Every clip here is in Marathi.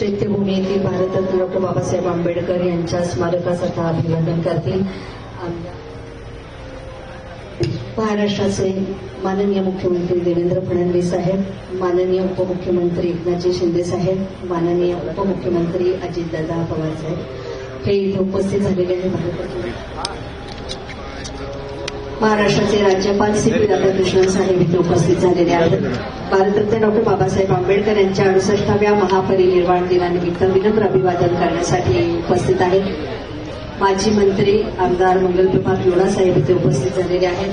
चैत्यभूमी येथील भारतरत्न डॉक्टर बाबासाहेब आंबेडकर यांच्या स्मारकासाठी अभिवादन करतील. महाराष्ट्राचे माननीय मुख्यमंत्री देवेंद्र फडणवीस साहेब माननीय उपमुख्यमंत्री एकनाथजी शिंदे साहेब माननीय उपमुख्यमंत्री अजितदादा पवार साहेब. हे इथे उपस्थित झालेले आहे भारतरत्न महाराष्ट्राचे राज्यपाल सी पी राधाकृष्णन साहेब इथे उपस्थित झालेले आहेत. भारतरत्न डॉक्टर बाबासाहेब आंबेडकर यांच्या अडुसष्टाव्या महापरिनिर्वाण दिनानिमित्त विनम्र अभिवादन करण्यासाठी उपस्थित आहेत. माजी मंत्री आमदार मंगलप्रभात लोढा साहेब इथे उपस्थित झालेले आहेत.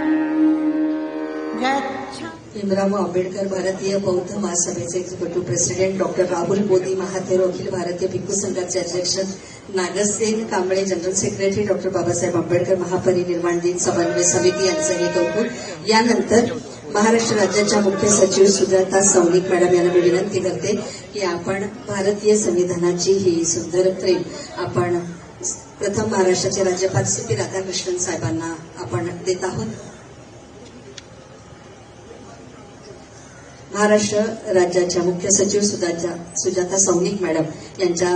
भीमराव आंबेडकर भारतीय बौद्ध महासभेचे executive president doctor Rahul Modi महाथेरो अखिल भारतीय भिक्खू संघाचे अध्यक्ष Nagsen Kamble general secretary doctor Babasaheb Ambedkar Mahaparinirvan Din Samanvay Samiti यांचं हे कौतुक. यानंतर महाराष्ट्र राज्याच्या मुख्य सचिव सुजाता सौनिक मॅडम यांना मी विनंती करते की आपण भारतीय संविधानाची ही सुंदर प्रेम आपण प्रथम महाराष्ट्राचे राज्यपाल सी पी राधाकृष्णन साहेबांना आपण देत आहोत. महाराष्ट्र राज्याच्या मुख्य सचिव सुजाता सुजाता सौनिक मॅडम यांच्या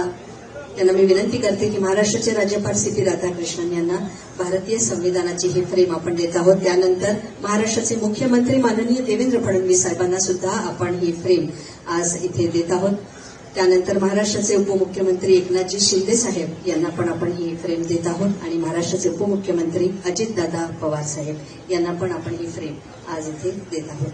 यांना मी विनंती करते की महाराष्ट्राचे राज्यपाल सी पी राधाकृष्णन यांना भारतीय संविधानाची ही फ्रेम आपण देत आहोत. त्यानंतर महाराष्ट्राचे मुख्यमंत्री माननीय देवेंद्र फडणवीस साहेबांना सुद्धा आपण ही फ्रेम आज इथे देत आहोत. त्यानंतर महाराष्ट्राचे उपमुख्यमंत्री एकनाथजी शिंदे साहेब यांना पण आपण ही फ्रेम देत आहोत. आणि महाराष्ट्राचे उपमुख्यमंत्री अजितदादा पवार साहेब यांना पण आपण ही फ्रेम आज इथे देत आहोत.